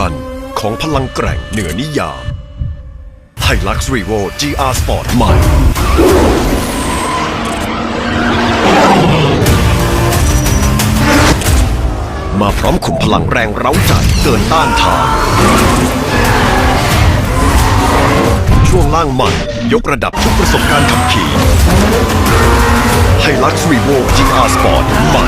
ชันของพลังแกร่งเหนือนิยามไฮลักซ์รีโว GR Sport ใหม่ มาพร้อมขุมพลังแรงเร้าใจเกินต้านทาน ช่วงล่างใหม่ ยกระดับทุกประสบการณ์ขับขี่ไฮลักซ์รีโว GR Sport ใหม่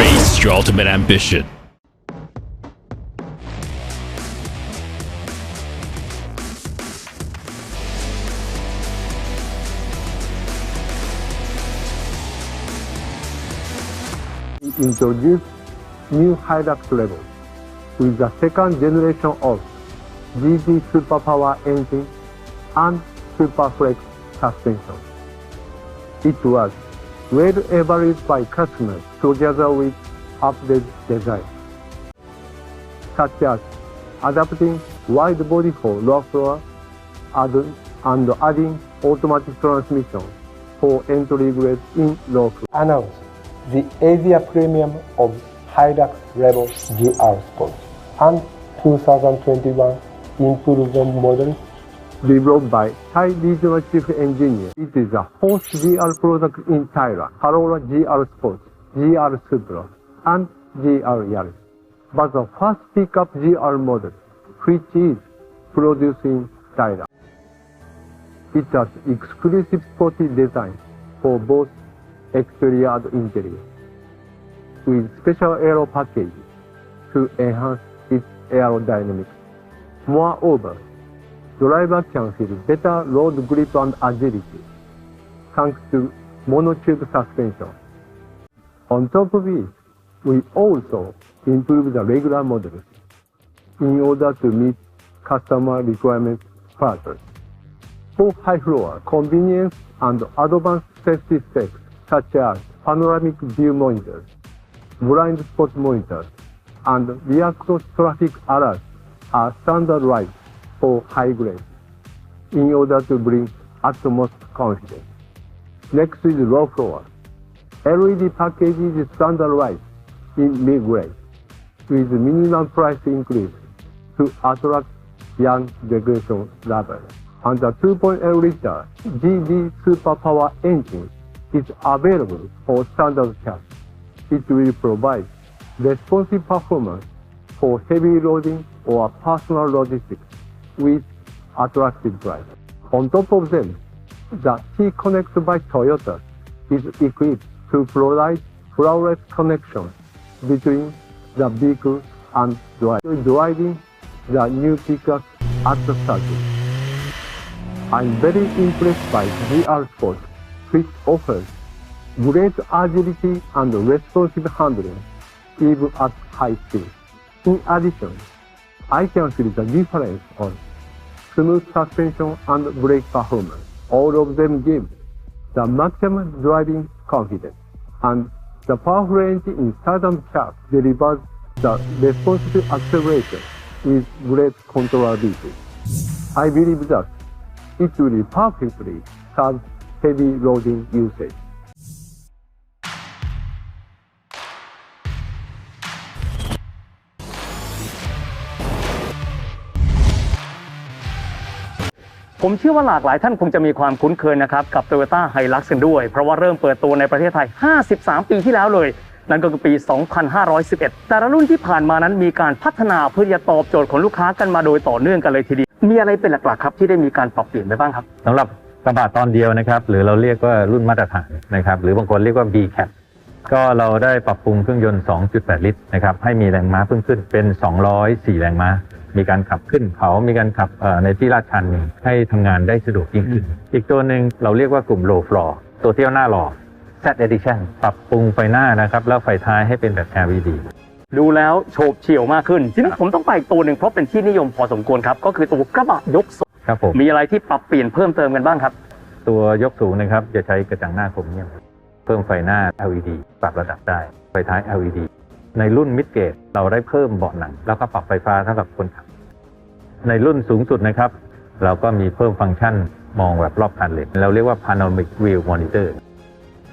Race your ultimate ambition. Introduced new Hilux levels with the second generation of GG Superpower engine and Superflex suspension. It was well evaluated by customers together with updated design, such as adapting wide body for low floor and adding automatic transmission for entry grade in low floor. Announced the Asia Premium of Hilux Rebel GR Sport and 2021 improvement models developed by Thai Regional Chief Engineer. It is a fourth GR product in Thailand, Corolla GR Sport, GR Supra, and GR Yaris. But the first pickup GR model, which is produced in Thailand. It has exclusive sporty design for both exterior interior, with special aero package to enhance its aerodynamics. Moreover, driver can feel better road grip and agility thanks to monotube suspension. On top of it, we also improve the regular models in order to meet customer requirements further. For high floor, convenience and advanced safety specs such as panoramic view monitors, blind spot monitors, and cross traffic alerts are standardized for high grade in order to bring utmost confidence. Next is low floor. LED package is standardized in mid grade with minimum price increase to attract young regulation lovers. And the 2.0 liter GD Superpower engine is available for standard cab. It will provide responsive performance for heavy loading or personal logistics with attractive price. On top of them, the T-Connect by Toyota is equipped to provide flawless connection between the vehicle and driver, driving the new pickup at the starting. I'm very impressed by GR Sport, which offers great agility and responsive handling even at high speed. In addition, I can feel the difference on smooth suspension and brake performance. All of them give the maximum driving confidence and the powerful engine in and cab delivers the responsive acceleration with great controllability. I believe that it will perfectly serve heavy loading usage. ผมเชื่อว่าหลากหลายท่านคงจะมีความคุ้นเคยนะครับกับ Toyota Hilux กันด้วย เพราะว่าเริ่มเปิดตัวในประเทศไทย 53 ปีที่แล้วเลย นั่นก็คือปี 2511 แต่ละรุ่นที่ผ่านมานั้นมีการพัฒนาเพื่อจะตอบโจทย์ของลูกค้ากันมาโดยต่อเนื่องกันเลยทีเดียวมีอะไรเป็นหลักๆครับที่ได้มีการปรับเปลี่ยนไปบ้างครับสำหรับ กระบะตอนเดียวนะครับ หรือเราเรียกว่ารุ่นมาตรฐานนะครับ หรือบางคนเรียกว่า B cap ก็เราได้ปรับปรุงเครื่องยนต์ 2.8 ลิตรนะครับ ให้มีแรงม้าเพิ่มขึ้นเป็น 204 แรงม้า มีการขับขึ้นเขา มีการขับในที่ลาดชันให้ทำงานได้สะดวกยิ่งขึ้น อีกตัวหนึ่งเราเรียกว่ากลุ่ม low floor ตัวเที่ยวหน้าหล่อ Z edition ปรับปรุงไฟหน้านะครับ แล้วไฟท้ายให้เป็นแบบ LED ดูแล้วโฉบเฉี่ยวมากขึ้น ทีนี้ผมต้องไปอีกตัวหนึ่งเพราะเป็นที่นิยมพอสมควรครับ ก็คือตัวกระบะยกสูง ครับผมมีอะไรที่ปรับเปลี่ยนเพิ่มเติมกันบ้างครับ ตัวยกสูงนะครับจะใช้กระจังหน้าคมเงียบเพิ่มไฟหน้า LED ปรับระดับได้ ไฟท้าย LED ในรุ่นมิดเกตเราได้เพิ่มเบาะหนัง แล้วก็ปรับไฟฟ้าสำหรับคนขับ ในรุ่นสูงสุดนะครับ เราก็มีเพิ่มฟังก์ชันมองแบบรอบคันเลย เราเรียกว่า Panoramic View Monitor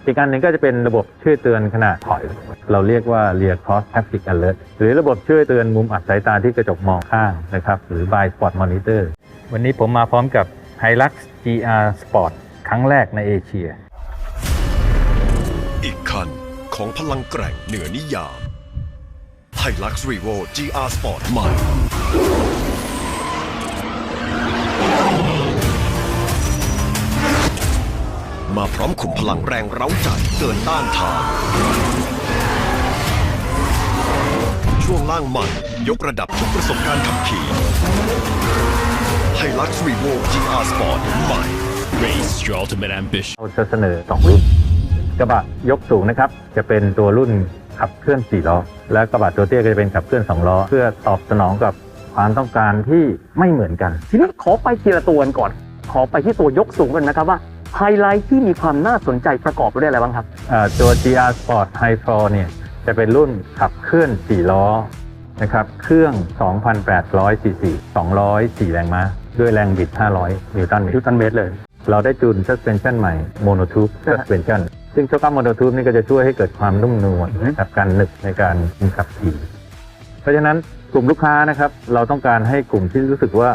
อีกการหนึ่งก็จะเป็นระบบช่วยเตือนขณะถอย เราเรียกว่า rear cross traffic alert หรือระบบช่วยเตือนมุมอับสายตาที่กระจกมองข้างนะครับ หรือ blind spot monitor วันนี้ผมมาพร้อมกับ Hilux GR Sport ครั้งแรกในเอเชีย อีกคันของพลังแกร่งเหนือนิยาม Hilux Revo GR Sport ใหม่ มาพร้อมขุมพลังแรงเร้าใจเกินต้านทาน ช่วงล่างใหม่ยกระดับทุกประสบการณ์ขับขี่ Hilux Revo GR Sport ใหม่ Race your ultimate ambition. เราจะเสนอ 2 รุ่น กระบะยกสูงนะครับ จะเป็นตัวรุ่นขับเคลื่อน 4 ล้อ และกระบะตัวเตี้ยก็จะเป็นขับเคลื่อน 2 ล้อ เพื่อตอบสนองกับความต้องการที่ไม่เหมือนกัน ทีนี้ขอไปทีละตัวกันก่อน ขอไปที่ตัวยกสูงกันนะครับว่าไฮไลท์ที่มีความน่าสนใจประกอบไปด้วยอะไรบ้างครับอ่าตัว GR Sport High Floor เนี่ยจะเป็นรุ่นขับเคลื่อน 4 ล้อ นะครับ เครื่อง 2,800ซีซี204 แรงม้า ด้วยแรงบิด 500 นิวตันเมตนิรวตันเมตรเลย เราได้จูน suspension ใหม่ monotube suspension ซึ่งโชกัม monotube นี่ก็จะช่วยให้เกิดความนุ่มนวลกับการหนึกในการขับขี่ เพราะฉะนั้นกลุ่มลูกค้านะครับ เราต้องการให้กลุ่มที่รู้สึกว่า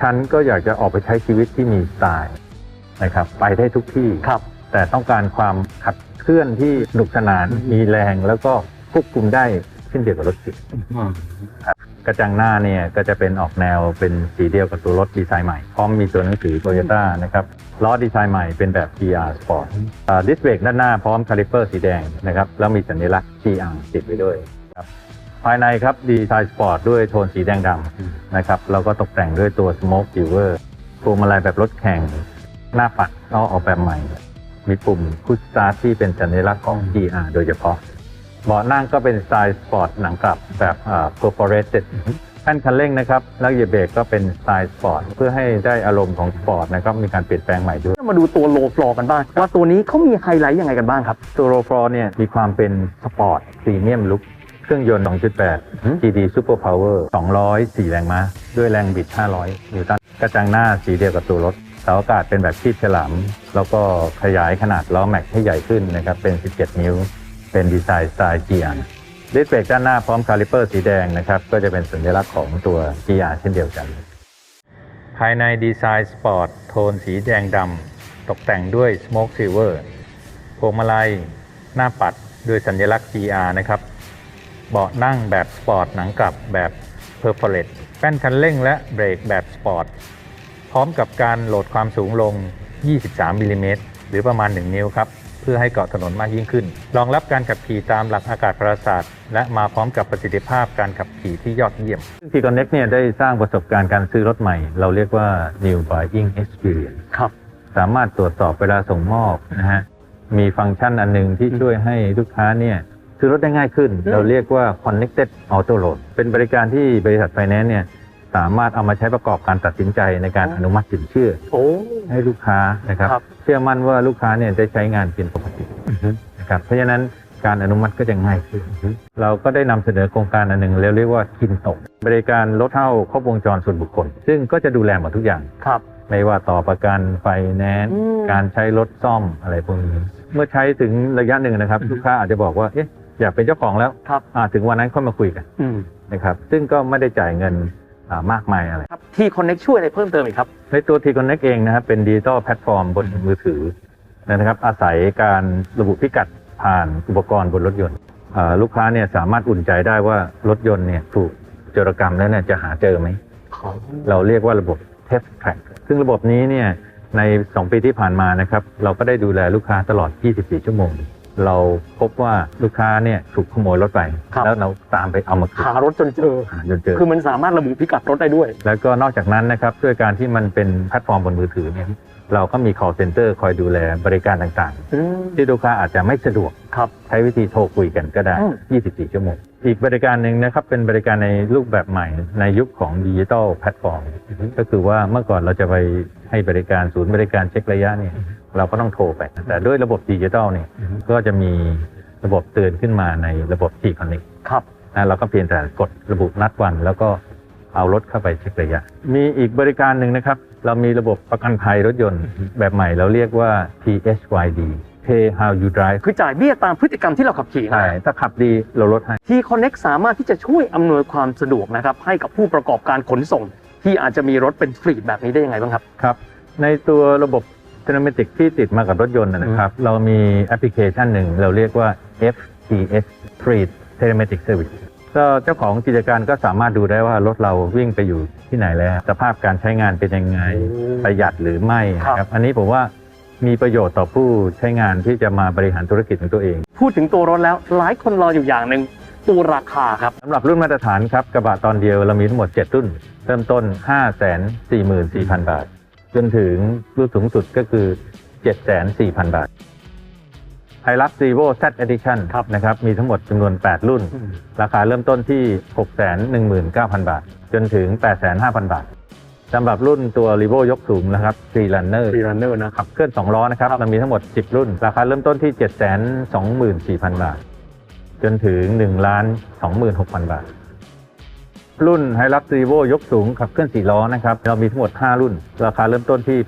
ฉันก็อยากจะออกไปใช้ชีวิตที่มีสไตล์นะครับ ไปได้ทุกที่ครับ แต่ต้องการความขับเคลื่อนที่สนุกสนานมีแรงแล้วก็ควบคุมได้เช่นเดียวกับรถเก๋งครับกระจังหน้าเนี่ยก็จะเป็นออกแนวเป็นสีเดียวกับตัวรถดีไซน์ใหม่ พร้อมมีตัวหนังสือโตโยต้านะครับล้อดีไซน์ใหม่เป็นแบบ GR Sport ดิสเบรกด้านหน้าพร้อมคาลิเปอร์สีแดงนะครับแล้วมีสัญลักษณ์ GR ติดไว้ด้วยครับภายในครับดีไซน์สปอร์ตด้วยโทนสีแดงดำนะครับแล้วก็ตกแต่งด้วยตัว Smoke Silver พวงมาลัยแบบรถแข่ง หน้าปัดก็ออกแบบใหม่ มีปุ่มพุชสตาร์ทที่เป็นสัญลักษณ์ของ GR โดยเฉพาะ เบาะนั่งก็เป็นสไตล์สปอร์ตหนังกลับแบบอ่า perforated แท่นคันเร่งนะครับแล้วเหยียบเบรกก็เป็นสไตล์สปอร์ตเพื่อให้ได้อารมณ์ของสปอร์ตนะครับมีการเปลี่ยนแปลงใหม่ด้วย มาดูตัวโลฟลอกันบ้าง ว่าตัวนี้เขามีไฮไลท์ยังไงกันบ้างครับตัวโรฟอร์เนี่ยมีความเป็นสปอร์ตพรีเมียมลุคเครื่องยนต์ 2.8 GD Super Power 204 แรงม้า ด้วยแรงบิด 500 นิวตัน กระจังหน้าสีเดียวกับตัวรถ เสาอากาศเป็นแบบคีบฉลาม แล้วก็ขยายขนาดล้อแม็กให้ใหญ่ขึ้นนะครับ เป็น 17 นิ้ว เป็นดีไซน์สไตล์ GR ดิสเบรกด้านหน้าพร้อมคาลิเปอร์สีแดงนะครับ ก็จะเป็นสัญลักษณ์ของตัว GR เช่นเดียวกัน ภายในดีไซน์สปอร์ตโทนสีแดงดำตกแต่งด้วย Smoke Silver พวงมาลัย หน้าปัดด้วยสัญลักษณ์ GR นะครับ เบาะนั่งแบบสปอร์ตหนังกลับแบบ Perforate แป้นคันเร่งและเบรกแบบสปอร์ต พร้อมกับการโหลดความสูงลง 23มิลลิเมตรหรือประมาณ 1 นิ้วครับ พื่อให้เกาะถนนมากยิ่งขึ้น รองรับการขับขี่ตามหลักอากาศปราศาสตร์ และมาพร้อมกับประสิทธิภาพการขับขี่ที่ยอดเยี่ยมซึ่ง T-Connect เนี่ยได้สร้างประสบการณ์การซื้อรถใหม่ เราเรียกว่า New Buying Experience ครับ สามารถตรวจสอบเวลาส่งมอบนะฮะมีฟังก์ชันอันหนึงที่ช่วยให้ลูกค้าเนี่ยซื้อรถได้ง่ายขึ้น เราเรียกว่า connected auto loan เป็นบริการที่บริษัทไฟแนนซ์เนี่ย สามารถเอามาใช้ประกอบการตัดสินใจในการอนุมัติสินเชื่อ โอ้ ให้ลูกค้านะครับ ครับ เชื่อมั่นว่าลูกค้าเนี่ยได้ใช้งานเป็นปกตินะครับเพราะฉะนั้นการอนุมัติก็จะง่ายขึ้น เราก็ได้นำเสนอโครงการอันหนึ่งเรียกเรียกว่าคินโตก บริการรถเช่าครบวงจรส่วนบุคคล ซึ่งก็จะดูแลหมดทุกอย่าง ครับ ไม่ว่าต่อประกันไฟแนนซ์อืม การใช้รถซ่อมอะไรพวกนี้เมื่อใช้ถึงระยะหนึ่งนะครับลูกค้าอาจจะบอกว่าเอ๊ะอยากเป็นเจ้าของแล้วครับ อ่าถึงวันนั้นค่อยมาคุยกันอืม นะครับ ซึ่งก็ไม่ได้จ่ายเงินอ่า มากมายอะไรครับที่คอนเน็กช่วยอะไรเพิ่มเติมอีกครับ ในตัว T Connect เองนะครับเป็นดิจิตอลแพลตฟอร์มบนมือถือนะครับอาศัยการระบุพิกัดผ่านอุปกรณ์บนรถยนต์อ่าลูกค้าเนี่ยสามารถอุ่นใจได้ว่ารถยนต์เนี่ยถูกโจรกรรมแล้วเนี่ยจะหาเจอไหม เราเรียกว่าระบบ Test Track ซึ่งระบบนี้เนี่ยใน 2 ปีที่ผ่านมานะครับ เราก็ได้ดูแลลูกค้าตลอด 24 ชั่วโมง เราพบว่าลูกค้าเนี่ยถูกขโมยรถไป ครับ แล้วเราตามไปเอามาคืนหารถจนเจอ หาจนเจอ คือมันสามารถระบุพิกัดรถได้ด้วย แล้วก็นอกจากนั้นนะครับด้วยการที่มันเป็นแพลตฟอร์มบนมือถือเนี่ยเราก็มี call center คอยดูแลบริการต่างอืม ๆ ที่ลูกค้าอาจจะไม่สะดวกครับใช้วิธีโทรคุยกันก็ได้ อืม 24 ชั่วโมง อีกบริการหนึ่งนะครับเป็นบริการในรูปแบบใหม่ในยุคของดิจิทัลแพลตฟอร์มก็คือว่าเมื่อก่อนเราจะไปให้บริการศูนย์บริการเช็คระยะเนี่ย เราก็ต้องโทรไป แต่ด้วยระบบดิจิทัลเนี่ยก็จะมีระบบเตือนขึ้นมาในระบบ T Connect ครับนะเราก็เพียงแต่กดระบุนัดวัน แล้วก็เอารถเข้าไปเช็คระยะ มีอีกบริการหนึ่งนะครับ เรามีระบบประกันภัยรถยนต์ แบบใหม่เราเรียกว่า PHYD pay how you drive คือจ่ายเบี้ยตามพฤติกรรมที่เราขับขี่ใช่ถ้าขับดีเราลดให้ทีคอนเน็กสามารถที่จะช่วยอำนวยความสะดวกนะครับให้กับผู้ประกอบการขนส่ง ที่อาจจะมีรถเป็นฟรีดแบบนี้ได้ยังไงบ้างครับครับ ในตัวระบบ เทเลเมติกที่ติดมากับรถยนต์นะนะครับ เรามีแอปพลิเคชันหนึ่ง เราเรียกว่า FTS Fleet Telematic Service ก็เจ้าของกิจการก็สามารถดูได้ว่ารถเราวิ่งไปอยู่ที่ไหนแล้ว สภาพการใช้งานเป็นยังไงประหยัดหรือไม่นะครับอันนี้ผมว่ามีประโยชน์ต่อผู้ใช้งานที่จะมาบริหารธุรกิจของตัวเอง พูดถึงตัวรถแล้วหลายคนรออยู่อย่างหนึ่งตัวราคาครับสำหรับรุ่นมาตรฐานครับกระบะตอนเดียวเรามีทั้งหมด 7 รุ่น เริ่มต้น 544,000 บาท จนถึงรุ่นสูงสุดก็คือ 7,4,000บาท h i l u x r e v o Z Edition ครับนะครับ มีทั้งหมดจำนวน 8 รุ่น ราคาเริ่มต้นที่ 619,000 บาท จนถึง 85,000บาทสำหรับรุ่นตัว r e v o ยกสูงนะครับ Free Runner ฟรีรันเนอร์นะครับขับเคลื่อน 2 ล้อนะครับ มันมีทั้งหมด 10 รุ่น ราคาเริ่มต้นที่ 724,000 บาท จนถึง1ล้าน26,000 บาท รุ่น h i l u x r e v o ยกสูงขับเคลื่อน4ล้อนะครับ เรามีทั้งหมด 5 รุ่น ราคาเริ่มต้นที่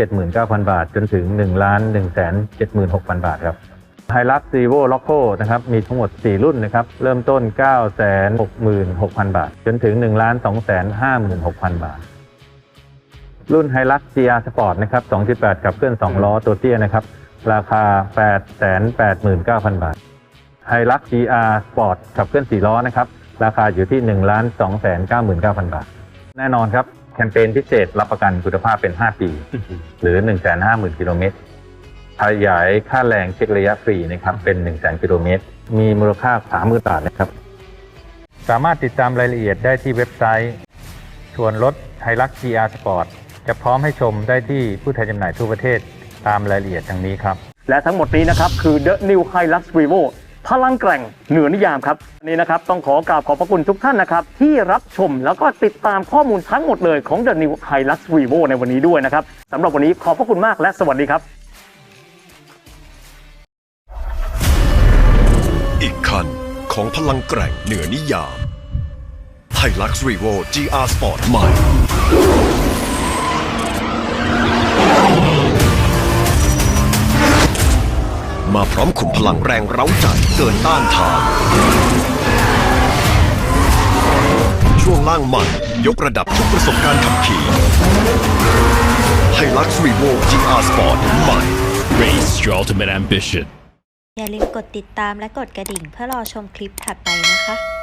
879,000 บาท จนถึง1ล้าน176,000 บาทครับ h i l u x r e v o Loco นะครับ มีทั้งหมด 4 รุ่นนะครับ เริ่มต้น 966,000 บาท จนถึง1ล้าน256,000 บาท รุ่น h i l u x GR Sport นะครับ 2.8 ขับเคลื่อน 2 ล้อตัวเตี้ยนะครับ ราคา 889,000 บาท h i l u x GR Sport ขับเคลื่อน 4 ล้อนะครับ ราคาอยู่ที่1ล้าน299,000 บาท แน่นอนครับ แคมเปญพิเศษรับประกันคุณภาพเป็น 5 ปี หรือ 150,000กิโลเมตรขยายค่าแรงเช็คระยะฟรีนะครับเป็น 100,000กิโลเมตร มีมูลค่า 30,000 บาทนะครับ สามารถติดตามรายละเอียดได้ที่เว็บไซต์ส่วนรถ h i l u x GR Sport จะพร้อมให้ชมได้ที่ผู้แทนจำหน่ายทั่วประเทศตามรายละเอียดดังนี้ครับ และทั้งหมดนี้นะครับ คือ The New Hilux Revo พลังแกร่งเหนือนิยามครับนนี้นะครับต้องขอกราบขอบพระคุณทุกท่านนะครับที่รับชมแล้วก็ติดตามข้อมูลทั้งหมดเลยของ The New Hilux Revo ในวันนี้ด้วยนะครับสำหรับวันนี้ขอบพระคุณมากและสวัสดีครับ อีกคันของพลังแกร่งเหนือนิยาม Hilux Revo GR Sport ใหม่ พร้อมขุมพลังแรงเร้าใจเกินต้านทาน ช่วงล่างใหม่ยกระดับทุกประสบการณ์ขับขี่ Hilux Revo GR Sport ใหม่ Race your ultimate ambition. อย่าลืมกดติดตามและกดกระดิ่งเพื่อรอชมคลิปถัดไปนะคะ